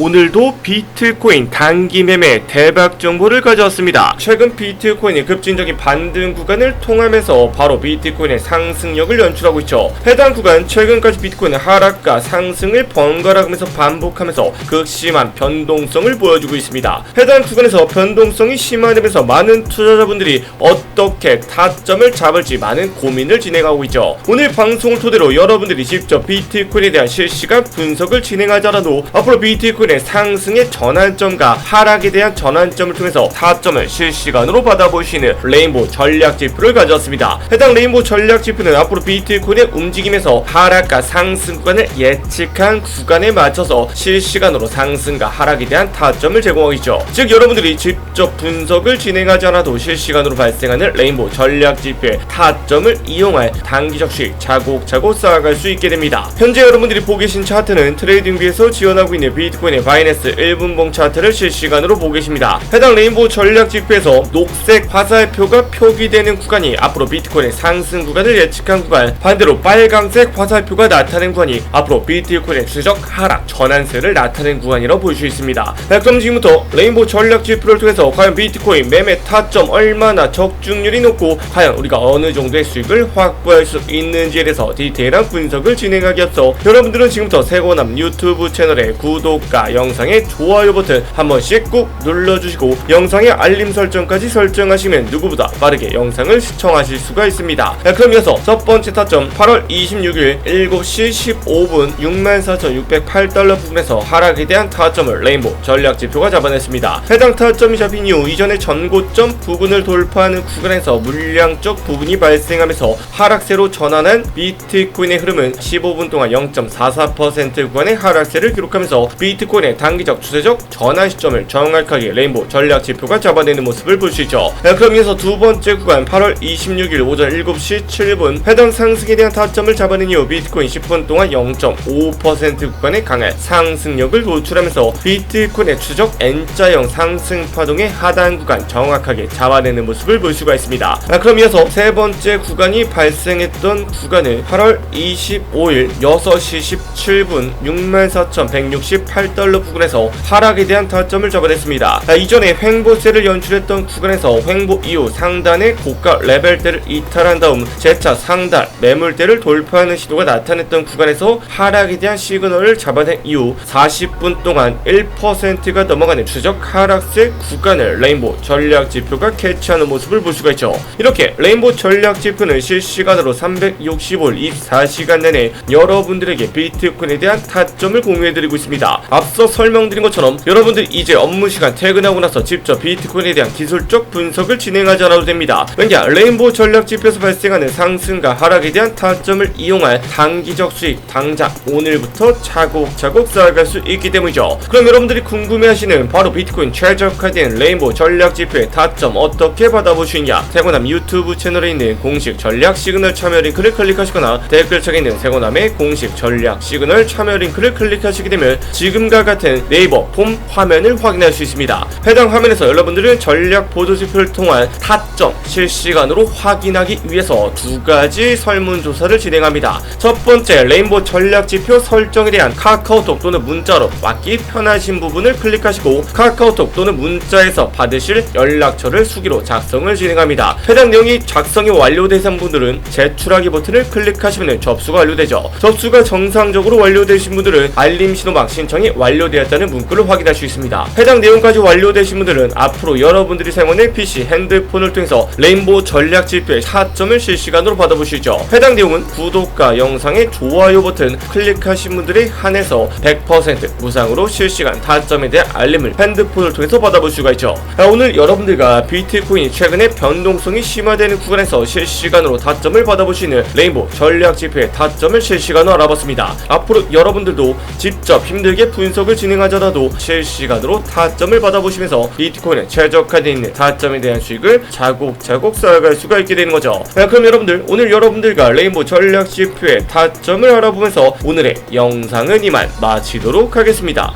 오늘도 비트코인 단기 매매 대박 정보를 가져왔습니다. 최근 비트코인이 급진적인 반등 구간을 통하면서 바로 비트코인의 상승력을 연출하고 있죠. 해당 구간 최근까지 비트코인의 하락과 상승을 번갈아가면서 반복하면서 극심한 변동성을 보여주고 있습니다. 해당 구간에서 변동성이 심화되면서 많은 투자자분들이 어떻게 타점을 잡을지 많은 고민을 진행하고 있죠. 오늘 방송을 토대로 여러분들이 직접 비트코인에 대한 실시간 분석을 진행하자라도 앞으로 비트코인 의 상승의 전환점과 하락에 대한 전환점을 통해서 타점을 실시간으로 받아보시는 레인보우 전략 지표를 가져왔습니다. 해당 레인보우 전략 지표는 앞으로 비트코인의 움직임에서 하락과 상승 구간을 예측한 구간에 맞춰서 실시간으로 상승과 하락에 대한 타점을 제공하겠죠. 즉 여러분들이 직접 분석을 진행하지 않아도 실시간으로 발생하는 레인보우 전략 지표의 타점을 이용할 단기적 수익 차곡차곡 쌓아갈 수 있게 됩니다. 현재 여러분들이 보고 계신 차트는 트레이딩 비에서 지원하고 있는 비트코인의 바이낸스 1분봉 차트를 실시간으로 보고 계십니다. 해당 레인보우 전략 지표에서 녹색 화살표가 표기되는 구간이 앞으로 비트코인의 상승 구간을 예측한 구간 반대로 빨강색 화살표가 나타낸 구간이 앞으로 비트코인의 추적 하락 전환세를 나타낸 구간이라고 볼 수 있습니다. 자, 그럼 지금부터 레인보우 전략 지표를 통해서 과연 비트코인 매매 타점 얼마나 적중률이 높고 과연 우리가 어느 정도의 수익을 확보할 수 있는지에 대해서 디테일한 분석을 진행하기 앞서 여러분들은 지금부터 세고남 유튜브 채널의 구독과 영상의 좋아요 버튼 한 번씩 꾹 눌러주시고 영상의 알림 설정까지 설정하시면 누구보다 빠르게 영상을 시청하실 수가 있습니다. 자, 그럼 이어서 첫 번째 타점 8월 26일 7시 15분 64,608달러 부분에서 하락에 대한 타점을 레인보 전략 지표가 잡아냈습니다. 해당 타점이 잡힌 이후 이전의 전고점 부분을 돌파하는 구간에서 물량적 부분이 발생하면서 하락세로 전환한 비트코인의 흐름은 15분 동안 0.44% 구간의 하락세를 기록하면서 비트 코인의 단기적 추세적 전환 시점을 정확하게 레인보 전략 지표가 잡아내는 모습을 볼 수 있죠. 자, 그럼 이어서 두 번째 구간 8월 26일 오전 7시 7분 해당 상승에 대한 타점을 잡아낸 이후 비트코인 10분 동안 0.5% 구간의 강한 상승력을 도출하면서 비트코인의 추적 N자형 상승 파동의 하단 구간 정확하게 잡아내는 모습을 볼 수가 있습니다. 자, 그럼 이어서 세 번째 구간이 발생했던 구간은 8월 25일 6시 17분 64,168 달러 부근에서 하락에 대한 타점을 잡아냈습니다. 자, 이전에 횡보세를 연출했던 구간에서 횡보 이후 상단의 고가 레벨대를 이탈한 다음 재차 상단 매물대를 돌파하는 시도가 나타냈던 구간에서 하락에 대한 시그널을 잡아낸 이후 40분 동안 1%가 넘어가는 추적 하락세 구간을 레인보 전략 지표가 캐치하는 모습을 볼 수가 있죠. 이렇게 레인보 전략 지표는 실시간으로 365일 24시간 내내 여러분들에게 비트코인에 대한 타점을 공유해드리고 있습니다. 앞서 설명드린 것처럼 여러분들 이제 업무 시간 퇴근하고 나서 직접 비트코인에 대한 기술적 분석을 진행하지 않아도 됩니다. 왜냐 레인보 전략 지표에서 발생하는 상승과 하락에 대한 타점을 이용할 단기적 수익 당장 오늘부터 차곡차곡 쌓아갈 수 있기 때문이죠. 그럼 여러분들이 궁금해하시는 바로 비트코인 최저가된 레인보 전략 지표의 타점 어떻게 받아보시느냐 세고남 유튜브 채널에 있는 공식 전략 시그널 참여 링크를 클릭하시거나 댓글창에 있는 세고남의 공식 전략 시그널 참여 링크를 클릭하시게 되면 지금과 같은 네이버 폼 화면을 확인할 수 있습니다. 해당 화면에서 여러분들은 전략 보도 지표를 통한 타점 실시간으로 확인하기 위해서 두 가지 설문조사를 진행합니다. 첫 번째 레인보 전략 지표 설정에 대한 카카오톡 또는 문자로 받기 편하신 부분을 클릭하시고 카카오톡 또는 문자에서 받으실 연락처를 수기로 작성을 진행합니다. 해당 내용이 작성이 완료된 분들은 제출하기 버튼을 클릭하시면 접수가 완료되죠. 접수가 정상적으로 완료되신 분들은 알림 신호막 신청이 완료 되었다는 문구를 확인할 수 있습니다. 해당 내용까지 완료되신 분들은 앞으로 여러분들이 사용하는 PC, 핸드폰을 통해서 레인보우 전략 지표의 타점을 실시간으로 받아보시죠. 해당 내용은 구독과 영상의 좋아요 버튼 클릭하신 분들에 한해서 100% 무상으로 실시간 타점에 대한 알림을 핸드폰을 통해서 받아볼 수가 있죠. 자, 오늘 여러분들과 비트코인이 최근에 변동성이 심화되는 구간에서 실시간으로 타점을 받아보시는 레인보우 전략 지표의 타점을 실시간으로 알아봤습니다. 앞으로 여러분들도 직접 힘들게 분석 을 진행하더라도 실시간으로 타점을 받아보시면서 비트코인에 최적화되어 있는 타점에 대한 수익을 차곡차곡 쌓아갈 수가 있게 되는 거죠. 자, 그럼 여러분들 오늘 여러분들과 레인보우 전략 지표의 타점을 알아보면서 오늘의 영상은 이만 마치도록 하겠습니다.